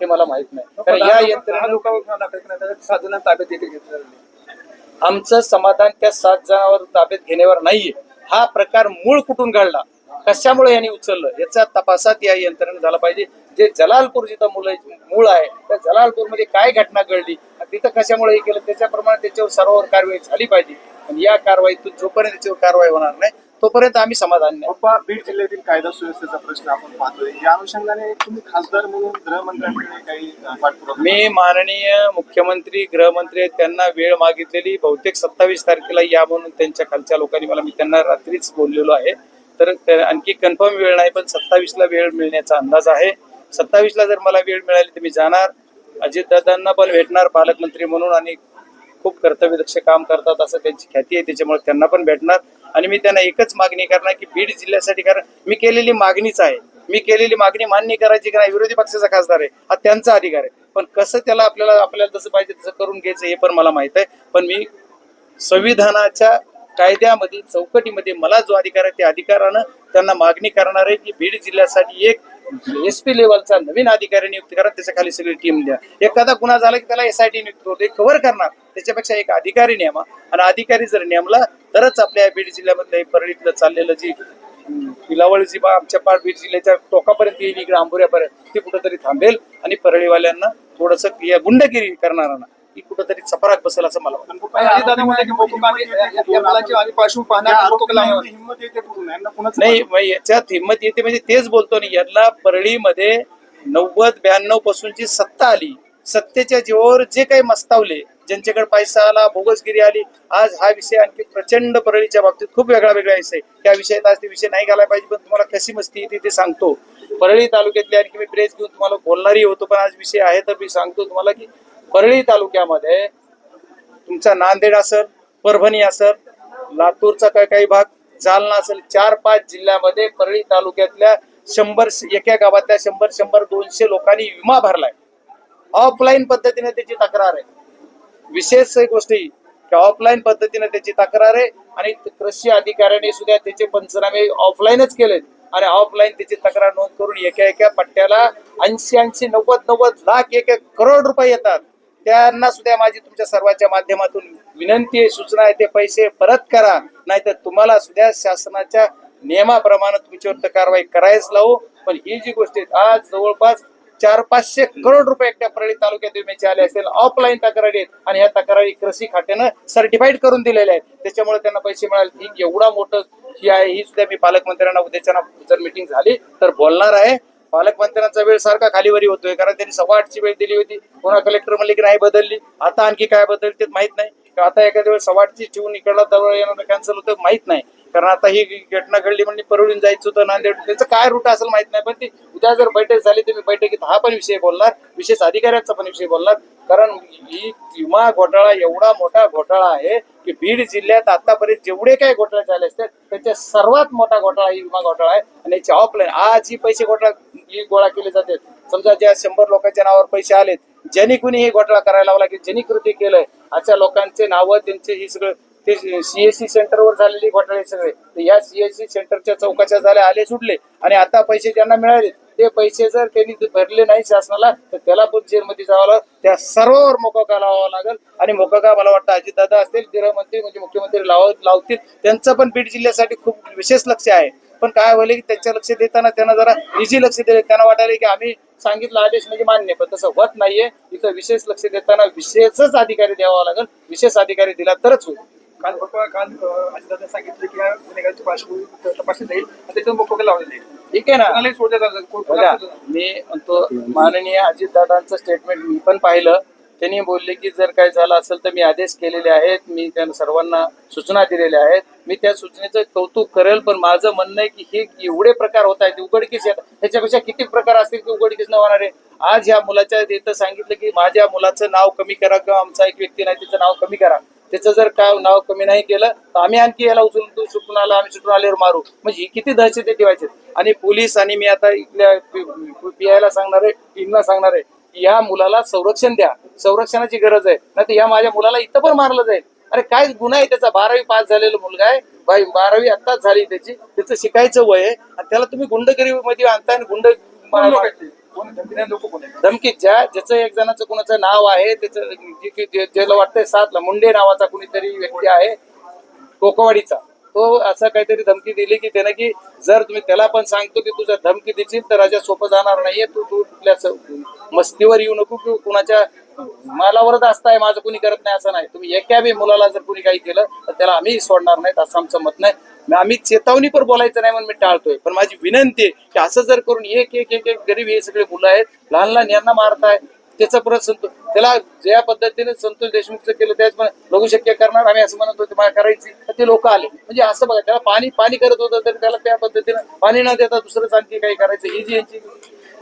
हे मला माहीत नाही. कारण या यंत्रणा सात ताब्यात देखील घेतलं झालेलं आमचं समाधान त्या सात जणांवर ताब्यात घेण्यावर नाहीये. हा प्रकार मूळ कुठून घडला? कशामुळे यांनी उचललं? याचा तपासात या यंत्रणेने झाला पाहिजे. जे जलालपूर जिथं मुलं मूळ आहे त्या जलालपूरमध्ये काय घटना घडली तिथं कशामुळे हे केलं? त्याच्याप्रमाणे त्याच्यावर सर्वांवर कारवाई झाली पाहिजे. आणि या कारवाईतून जोपर्यंत त्याच्यावर कारवाई होणार नाही तोपर्यंत आम्ही समाधान नाही पप्पा बीड जिल्ह्यातील कायदा सुव्यवस्थेचा प्रश्न आपण पाहतोय. या अनुषंगाने तुम्ही खासदार म्हणून गृहमंत्र्यांकडे काही अ, पाठपुरावा मी माननीय मुख्यमंत्री गृहमंत्री आहेत, त्यांना वेळ मागितलेली. बहुतेक सत्तावीस तारखेला या म्हणून त्यांच्या खालच्या लोकांनी मला मी त्यांना रात्रीच बोललेलो आहे. तर आणखी कन्फर्म वेळ नाही पण सत्तावीसला वेळ मिळण्याचा अंदाज आहे. सत्तावीसला जर मला वेळ मिळाली तर मी जाणार. अजितदादांना पण भेटणार पालकमंत्री म्हणून आणि खूप कर्तव्यदक्ष काम करतात असं त्यांची ख्याती आहे. त्याच्यामुळे त्यांना पण भेटणार. आणि मी त्यांना एकच मागणी करणार की बीड जिल्ह्यासाठी कारण मी केलेली मागणीच आहे. मी केलेली मागणी मान्य करायची का नाही विरोधी पक्षाचा खासदार आहे. हा त्यांचा अधिकार आहे. पण कसं त्याला आपल्याला आपल्याला जसं पाहिजे तसं करून घ्यायचं हे पण मला माहीत आहे. पण मी संविधानाच्या कायद्यामध्ये चौकटीमध्ये मला जो अधिकार आहे त्या अधिकारानं त्यांना मागणी करणार आहे की बीड जिल्ह्यासाठी एक एस पी लेवलचा नवीन अधिकारी नियुक्त करा त्याच्याखाली सगळी टीम द्या. एखादा गुन्हा झाला की त्याला एस आय टी नियुक्त होते कव्हर करणार. त्याच्यापेक्षा एक अधिकारी नेमा. आणि अधिकारी जर नेमला तरच आपल्या बीड जिल्ह्यामधलं परळीतलं चाललेलं जी पिलावळ जी बा आमच्या पार बीड जिल्ह्याच्या टोकापर्यंत येईल इकडे आंबोऱ्यापर्यंत ती कुठंतरी थांबेल. आणि परळीवाल्यांना थोडस या गुंडगिरी करणाऱ्यांना ती कुठंतरी चपराक बसेल असं मला वाटतं. की नाही याच्यात हिंमत येते म्हणजे तेच बोलतो ना यांना परळीमध्ये नव्वद ब्याण्णव पासूनची सत्ता आली. सत्तेच्या जीवावर जे काही मस्तावले ज्यांच्याकडे पैसा आला बोगसगिरी आली आज हा विषय आणखी प्रचंड परळीच्या बाबतीत खूप वेगळा वेगळा विषय. त्या विषयात आज ते विषय नाही घालायला पाहिजे पण तुम्हाला कशी मस्ती येते ते सांगतो. परळी तालुक्यातली आणखी मी प्रेस घेऊन तुम्हाला बोलणारही होतो पण आज विषय आहे तर मी सांगतो तुम्हाला की परळी तालुक्यामध्ये तुमचा नांदेड असेल परभणी असेल लातूरचा काय काही भाग जालना असेल चार पाच जिल्ह्यामध्ये परळी तालुक्यातल्या शंभर एका गावातल्या शंभर शंभर दोनशे लोकांनी विमा भरलाय. ऑफलाईन पद्धतीने त्याची तक्रार आहे. विशेष गोष्टी की ऑफलाईन पद्धतीने त्याची तक्रार आहे आणि कृषी अधिकाऱ्याने सुद्धा त्याचे पंचनामे ऑफलाईनच केलेत. आणि ऑफलाईन त्याची तक्रार नोंद करून एका एका पट्ट्याला ऐंशी ऐंशी नव्वद नव्वद लाख एक एक करोड रुपये येतात. त्यांना सुद्धा माझी तुमच्या सर्वांच्या माध्यमातून विनंती आहे सूचना आहे ते पैसे परत करा. नाहीतर तुम्हाला सुद्धा शासनाच्या नियमाप्रमाणे तुमच्यावर कारवाई करायच लावू. पण ही जी गोष्ट आहे आज जवळपास चार पाचशे करोड रुपये एकट्या परळी तालुक्यात विम्याचे आले असेल ऑफलाईन तक्रारी आहेत. आणि ह्या तक्रारी कृषी खात्यानं सर्टिफाईड करून दिलेल्या आहेत. त्याच्यामुळे त्यांना पैसे मिळाले. ही एवढा मोठं ही आहे ही सुद्धा मी पालकमंत्र्यांना उद्याच्या जर मिटिंग झाली. तर बोलणार आहे. पालकमंत्र्यांचा वेळ सारखा खालीवरी होतोय कारण त्यांनी सव्वा आठची वेळ दिली होती. पुन्हा कलेक्टर म्हणले की नाही बदलली. आता आणखी काय बदलते माहीत नाही. आता एखाद्या वेळेस सव्वा आठची ठेवून इकडला जवळ येणं कॅन्सल होतं माहीत नाही. कारण आता ही घटना घडली म्हणजे परळून जायचं होतं नांदेड. त्याचं काय रूट असेल माहीत नाही पण ती उद्या जर बैठक झाली तर मी बैठकीत हा पण विषय बोलणार विशेष अधिकाऱ्याचा पण विषय बोलणार. कारण ही विमा घोटाळा एवढा मोठा घोटाळा आहे की बीड जिल्ह्यात आतापर्यंत जेवढे काही घोटाळे झाले असतात त्याच्या सर्वात मोठा घोटाळा ही विमा घोटाळा आहे. आणि याची ऑफलाईन आज ही पैसे घोटाळा ही गोळा केले जाते. समजा ज्या शंभर लोकांच्या नावावर पैसे आलेत ज्यांनी कुणी हे घोटाळा करायला लावला की ज्यांनी कृती केलंय अशा लोकांचे नावं त्यांचे ही सगळं ते सीएससी सेंटरवर झालेली घोटाळे सगळे. तर या सीएससी सेंटरच्या चौकाच्या झाल्या आले सुटले आणि आता पैसे ज्यांना मिळाले ते पैसे जर त्यांनी भरले नाही शासनाला तर त्याला पण जेलमध्ये जावं लागेल. त्या सर्वांवर मोकोका लावावा लागेल? आणि मोकोका मला वाटतं अजितदादा असतील गृहमंत्री म्हणजे मुख्यमंत्री लाव लावतील त्यांचं पण बीड जिल्ह्यासाठी खूप विशेष लक्ष आहे. पण काय होईल की त्यांच्या लक्ष देताना त्यांना जरा इझी लक्ष दिले. त्यांना वाटायला की आम्ही सांगितलं आदेश म्हणजे मान्य पण तसं होत नाहीये. इथं विशेष लक्ष देताना विशेषच अधिकारी द्यावा लागेल. विशेष अधिकारी दिला तरच होईल. काल काल अजितदादा सांगितलं की या गुन्हेगाराची पार्श्वभूमी तपासली जाईल. मोकोक ठीक आहे ना. बघा मी म्हणतो माननीय अजितदादांचं स्टेटमेंट मी पण पाहिलं. त्यांनी बोलले की जर काय झालं असेल तर मी आदेश केलेले आहेत. मी त्या सर्वांना सूचना दिलेल्या आहेत. मी त्या सूचनेचं कौतुक करेल पण माझं म्हणणं आहे की हे एवढे प्रकार होत आहेत उघडकीस येतात ह्याच्यापेक्षा किती प्रकार असतील की उघडकीस न होणार? आहे आज ह्या मुलाच्या इथं सांगितलं की माझ्या मुलाचं नाव कमी करा किंवा आमचा एक व्यक्ती नाही तिचं नाव कमी करा. त्याचं जर काय नाव कमी नाही केलं तर आम्ही आणखी याला उचलून सुटून आला आम्ही सुटून आल्यावर मारू. म्हणजे ही किती दहशत ठेवायचे आणि पोलीस आणि मी आता इथल्या पीआयला सांगणार आहे टीमला सांगणार आहे की या मुलाला संरक्षण द्या. संरक्षणाची गरज आहे. नाही तर या माझ्या मुलाला इथं पण मारलं जाईल. अरे काय गुन्हा आहे त्याचा? बारावी पास झालेला मुलगा आहे. बाई बारावी आत्ताच झाली त्याची. त्याचं शिकायचं वय आहे. आणि त्याला तुम्ही गुंडगिरी मध्ये आणताय आणि गुंड धमकी ज्या ज्याचं एक जणाचं कुणाचं नाव आहे त्याचं जे- ज्याला वाटतंय सातला मुंडे नावाचा कुणीतरी व्यक्ती आहे कोकवाडीचा. तो असं काहीतरी धमकी दिली की त्याने की जर तुम्ही त्याला पण सांगतो की तुझ्या धमकी देशील तर राजा सोपं जाणार नाहीये तू तू कुठल्या मस्तीवर येऊ नको की कुणाच्या मालावरच असताय माझं कुणी करत नाही असं नाही. तुम्ही एका बी मुलाला जर कुणी काही केलं तर त्याला आम्ही सोडणार नाहीत असं आमचं मत नाही. आम्ही चेतावणी पण बोलायचं नाही म्हणून मी टाळतोय. पण माझी विनंती आहे की असं जर करून एक एक एक एक गरीब हे सगळे मुलं आहेत लहान लहान यांना मारताय त्याचा परत संतोष त्याला ज्या पद्धतीने संतोष देशमुखचं केलं त्याच लघु शक्य करणार आम्ही असं म्हणत होतो मला करायची तर ते लोक आले. म्हणजे असं बघा त्याला पाणी पाणी करत होतं तर त्याला त्या पद्धतीनं पाणी न देता दुसरंच आणखी काही करायचं ही जी यांची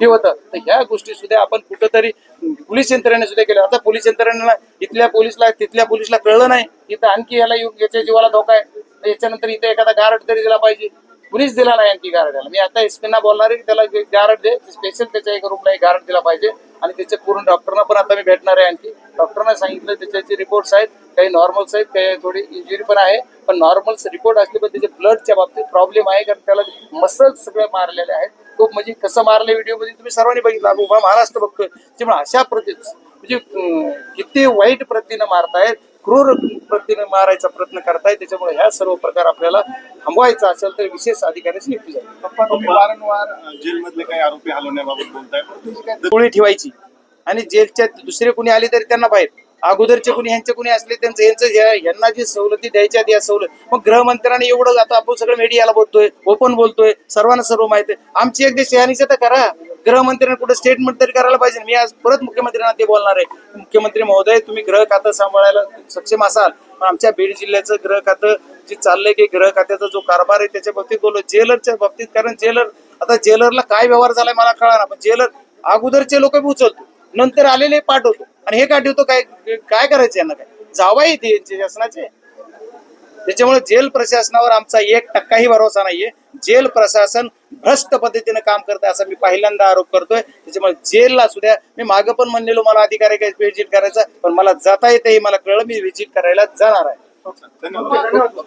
हे होतं. तर ह्या गोष्टी सुद्धा आपण कुठंतरी पोलीस यंत्रणेने सुद्धा केलं आता पोलीस यंत्रणेला इथल्या पोलीसला तिथल्या पोलीसला कळलं नाही इथं आणखी याला याच्या जीवाला धोका आहे. याच्यानंतर इथे एखादा गारड तरी दिला पाहिजे. कुणीच दिला नाही आणखी गारडाला मी आता एसपीना बोलणार आहे की त्याला गारड दे स्पेशल त्याच्या एका रूपला एक गारड दिला पाहिजे. आणि त्याचे पूर्ण डॉक्टरना पण आता मी भेटणार आहे आणखी. डॉक्टरना सांगितलं त्याच्याचे रिपोर्ट्स आहेत. काही नॉर्मल्स आहेत काही थोडी इंजुरी पण आहे. पण नॉर्मल्स रिपोर्ट असले पण त्याचे ब्लडच्या बाबतीत प्रॉब्लेम आहे. कारण त्याला मसल्स सगळे मारलेले आहेत. खूप म्हणजे कसं मारले व्हिडिओमध्ये तुम्ही सर्वांनी बघितलं. उभा महाराष्ट्र बघतोय. त्यामुळे अशा प्रति म्हणजे किती वाईट प्रतीनं मारतायत. क्रूर प्रतीनं मारायचा प्रयत्न करतायत त्याच्यामुळे ह्या सर्व प्रकार आपल्याला थांबवायचा असेल तर विशेष अधिकाऱ्याची नियुक्ती झाली. पप्पा तुम्ही वारंवार जेलमधले काही आरोपी हलवण्याबाबत बोलताय. पण तुमची काय गोळी ठेवायची आणि जेलच्या दुसरे कुणी आले तरी त्यांना बाहेर. अगोदरचे कुणी ह्यांचे कुणी असले त्यांचं यांचं यांना जी सवलती द्यायच्या या सवलत मग गृहमंत्र्यांनी एवढं आता आपण सगळं मीडियाला बोलतोय ओपन बोलतोय सर्वांना सर्व माहिती आहे. आमची एक शहानिशा तर करा. गृहमंत्र्यांनी कुठे स्टेटमेंट तरी करायला पाहिजे. मी आज परत मुख्यमंत्र्यांना ते बोलणार आहे. मुख्यमंत्री महोदय तुम्ही गृह खातं सांभाळायला सक्षम असाल पण आमच्या बीड जिल्ह्याचं गृह खातं जे चाललंय की गृह खात्याचा जो कारभार आहे त्याच्या बाबतीत बोललो. जेलरच्या बाबतीत कारण जेलर आता जेलरला काय व्यवहार झालाय मला कळा ना पण जेलर अगोदरचे लोक बी उचलतो नंतर आलेले पाठवतो आणि हे पाठवतो काय काय करायचं यांना काय? जावाय ते शासनाचे. त्याच्यामुळे जेल प्रशासनावर आमचा एक टक्काही भरोसा नाहीये. जेल प्रशासन भ्रष्ट पद्धतीने काम करत आहे असा मी पहिल्यांदा आरोप करतोय. त्याच्यामुळे जेलला सुद्धा मी मागं पण म्हणलेलो मला अधिकारी काय व्हिजिट करायचा पण मला जाता येते हे मला कळलं मी व्हिजिट करायला जाणार आहे. धन्यवाद.